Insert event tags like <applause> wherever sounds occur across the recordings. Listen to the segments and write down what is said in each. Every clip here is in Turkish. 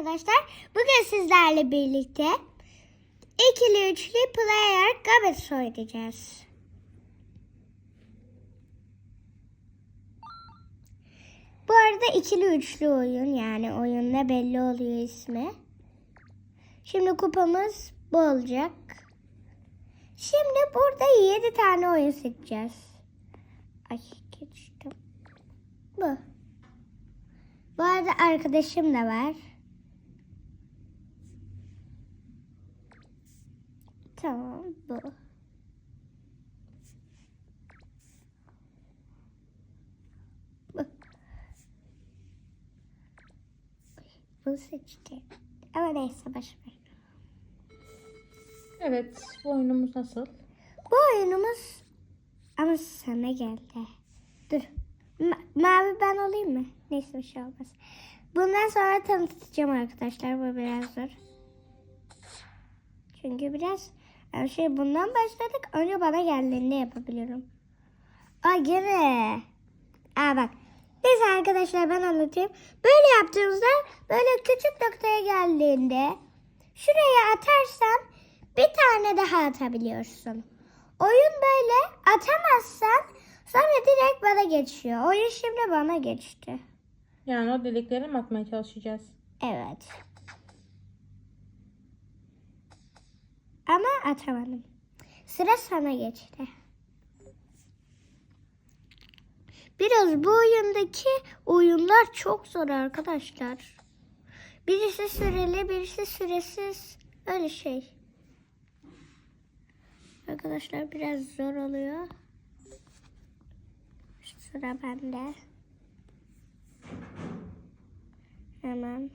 arkadaşlar. Bugün sizlerle birlikte ikili üçlü player Gabet oynayacağız. Bu arada ikili üçlü oyun yani oyunda belli oluyor ismi. Şimdi kupamız bu olacak. Şimdi burada 7 tane oyun seçeceğiz. Ay geçtim. Bu. Bu arada arkadaşım da var. Tamam bu. Bu. Bunu seçtim. Ama neyse boş ver. Evet, bu oyunumuz nasıl? Bu oyunumuz ama sana geldi. Dur. Ma- mavi ben olayım mı? Neyse bir şey olmaz. Bundan sonra tanıtacağım arkadaşlar. Bu biraz zor. Çünkü biraz yani şey bundan başladık. Önce bana geldiğinde yapabiliyorum. Aa gene. Aa bak. Neyse arkadaşlar ben anlatayım. Böyle yaptığımızda böyle küçük noktaya geldiğinde şuraya atarsan bir tane daha atabiliyorsun. Oyun böyle atamazsan sonra direkt bana geçiyor. Oyun şimdi bana geçti. Yani o delikleri mi atmaya çalışacağız? Evet. Ama atamadım. Sıra sana geçti. Biraz bu oyundaki oyunlar çok zor arkadaşlar. Birisi süreli, birisi süresiz. Öyle şey. Arkadaşlar biraz zor oluyor. Sıra bende. Hemen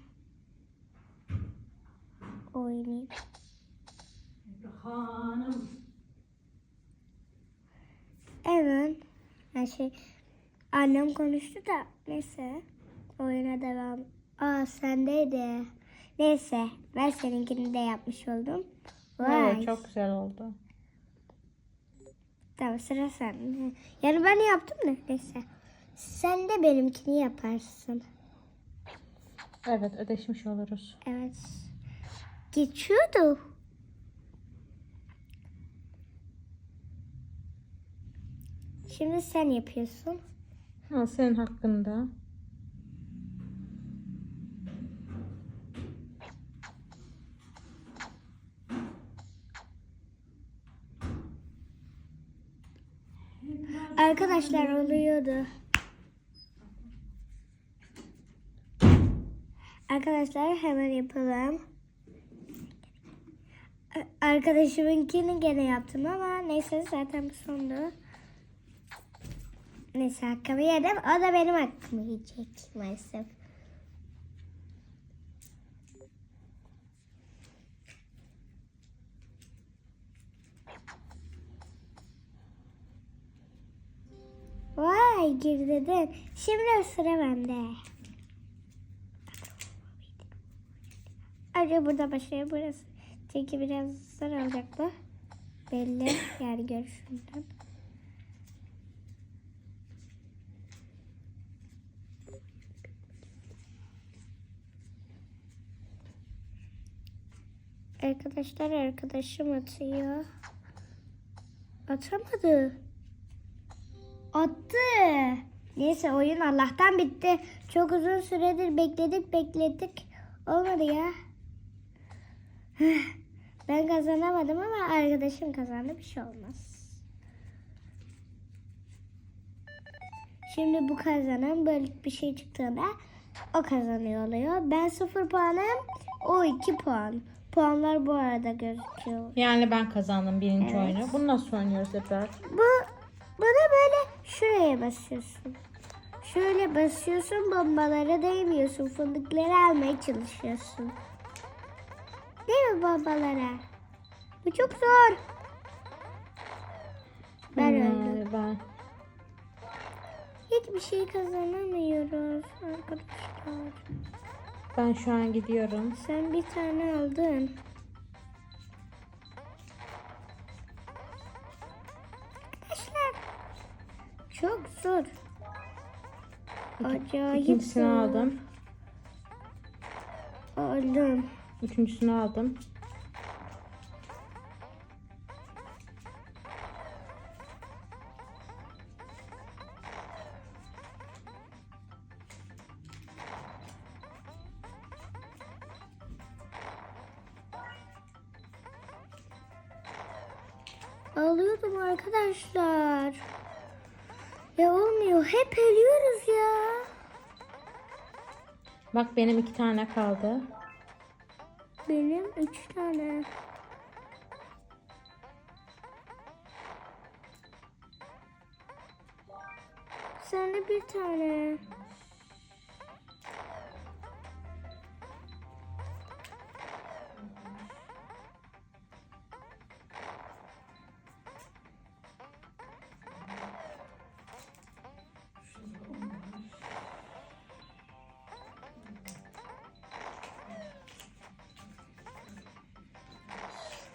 oynayayım. Hemen her şey annem konuştu da neyse oyuna devam. Aa sendeydi. Neyse ben seninkini de yapmış oldum. Vay. Evet, çok güzel oldu. Tamam sıra sende. Yani ben yaptım da neyse. Sen de benimkini yaparsın. Evet, ödeşmiş oluruz. Evet. Geçiyordu. Şimdi sen yapıyorsun. Ha, senin hakkında. Arkadaşlar oluyordu. Arkadaşlar hemen yapalım. Arkadaşımınkini gene yaptım ama neyse zaten bu sondu. Neyse hakkımı yedim. O da benim hakkımı yiyecek maalesef. Vay girdin. Şimdi sıra bende. Önce burada başlayayım. Burası. Çünkü biraz zor olacak bu. Belli yani görüşümden. Arkadaşlar arkadaşım atıyor. Atamadı. Attı. Neyse oyun Allah'tan bitti. Çok uzun süredir bekledik bekledik. Olmadı ya. <sighs> Ben kazanamadım ama arkadaşım kazandı. Bir şey olmaz. Şimdi bu kazanan böyle bir şey çıktığında o kazanıyor oluyor. Ben sıfır puanım. O iki puan. Puanlar bu arada gözüküyor. Yani ben kazandım birinci Evet. oyunu. Bunu nasıl oynuyoruz Ebrar? Bu buna böyle şuraya basıyorsun. Şöyle basıyorsun bombalara değmiyorsun. Fındıkları almaya çalışıyorsun. Değil mi bombalara? Bu çok zor. Ben öldüm. Hmm, Ben. Hiçbir şey kazanamıyoruz arkadaşlar. Ben şu an gidiyorum. Sen bir tane aldın. Arkadaşlar çok zor. Acayip İkincisini zor. aldım. O Öldüm. Üçüncüsünü aldım. Ağlıyordum arkadaşlar. Ya olmuyor. Hep ölüyoruz ya. Bak benim iki tane kaldı. Benim üç tane. Sende bir tane.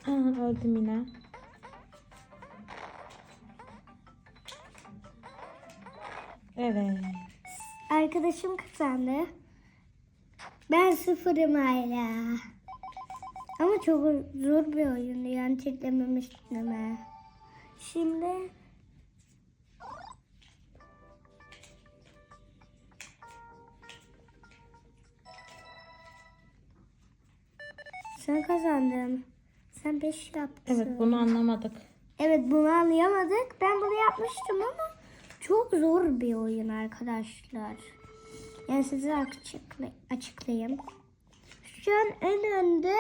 Aa, <laughs> öldüm yine. Evet. Arkadaşım kazandı. Ben sıfırım hala. Ama çok zor bir oyundu yani teklememiştim ama. Şimdi sen kazandın. Sen 5 yaptın. Evet bunu anlamadık. Evet bunu anlayamadık. Ben bunu yapmıştım ama çok zor bir oyun arkadaşlar. Yani size açıkla- açıklayayım. Şu an en önde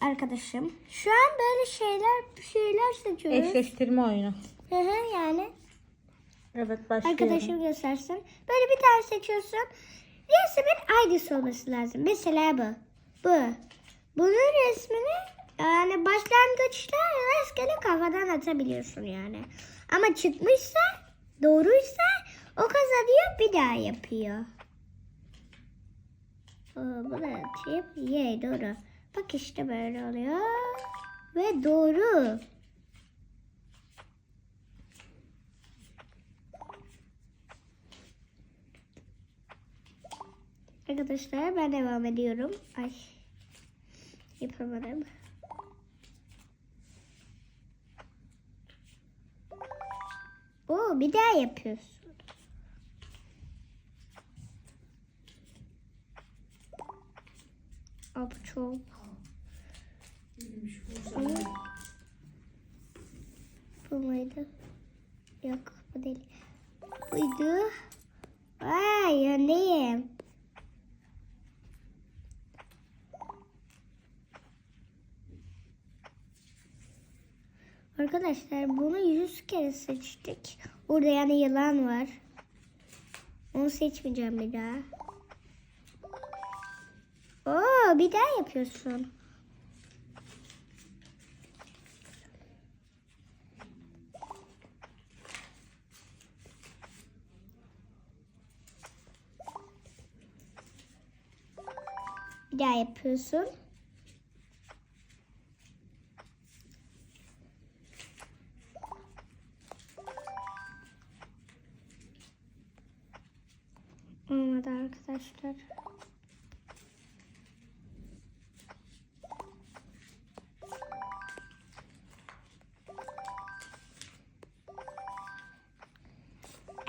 arkadaşım. Şu an böyle şeyler şeyler seçiyoruz. Eşleştirme oyunu. Hı hı, yani Evet başlıyorum. arkadaşım göstersin. Böyle bir tane seçiyorsun. Resmin ID'si olması lazım. Mesela bu. Bu. Bunun resmini yani başlangıçta rastgele kafadan atabiliyorsun yani. Ama çıkmışsa doğruysa o kazanıyor bir daha yapıyor. Oo, bunu atayım. Ye doğru. Bak işte böyle oluyor. Ve doğru. Arkadaşlar ben devam ediyorum. Ay yapamadım. Oo bir daha yapıyorsun. Aa, bu çok. Bu. Muydu? Yok bu değil. Buydu. Vay yöndeyim. Arkadaşlar bunu 100 kere seçtik. Orada yani yılan var. Onu seçmeyeceğim bir daha. Oo, bir daha yapıyorsun. Bir daha yapıyorsun.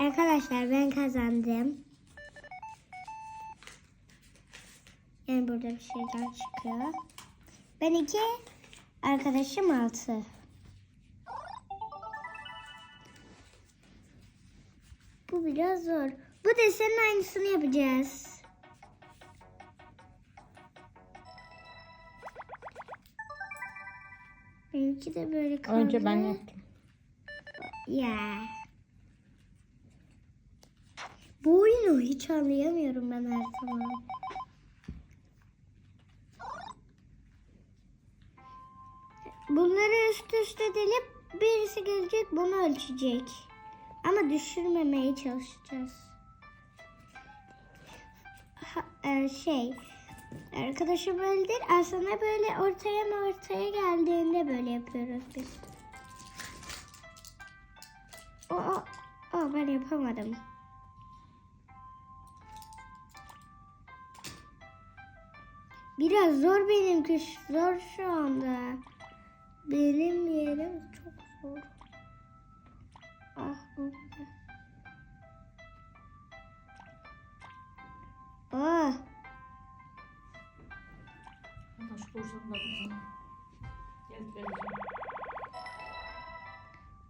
Arkadaşlar ben kazandım. Yani burada bir şeyler çıkıyor. Ben iki, arkadaşım altı. Bu biraz zor. Bu desenin aynısını yapacağız. Benimki de böyle kaldı. Önce ben yaptım. Ya. Bu oyunu hiç anlayamıyorum ben her zaman. Bunları üst üste delip birisi gelecek bunu ölçecek. Ama düşürmemeye çalışacağız. Ha, e, şey arkadaşım öyle değil aslında böyle ortaya mı ortaya geldiğinde böyle yapıyoruz biz. O, o, o ben yapamadım. Biraz zor benimki. Zor şu anda. Benim yerim çok zor. Ah oldu. Ah. Taş kurşun da bizim. Gel vereceğim.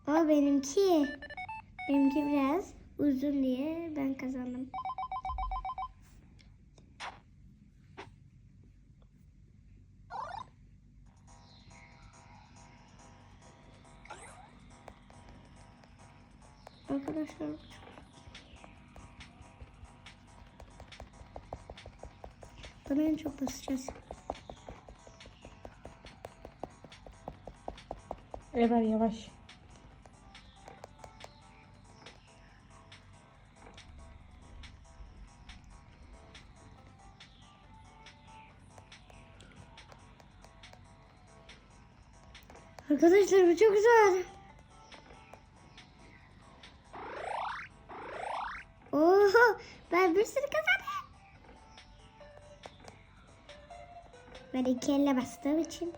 O benimki. Benimki biraz uzun diye ben kazandım. Bana en çok basacağız. Ever yavaş. Arkadaşlar bu çok zor. Oho ben bir sürü kazandım. Ben iki elle bastığım için.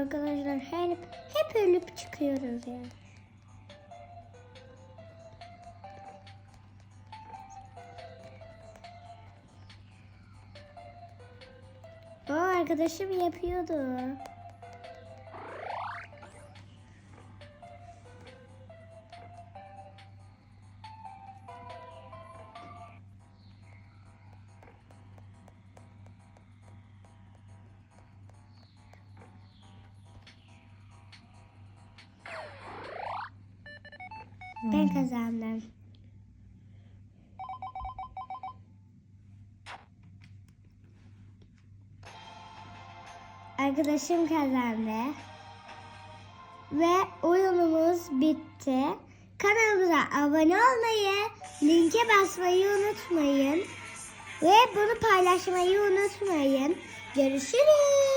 Arkadaşlar hep hep ölüp çıkıyoruz ya. O arkadaşım yapıyordu. Arkadaşım kazandı. Ve oyunumuz bitti. Kanalımıza abone olmayı, linke basmayı unutmayın. Ve bunu paylaşmayı unutmayın. Görüşürüz.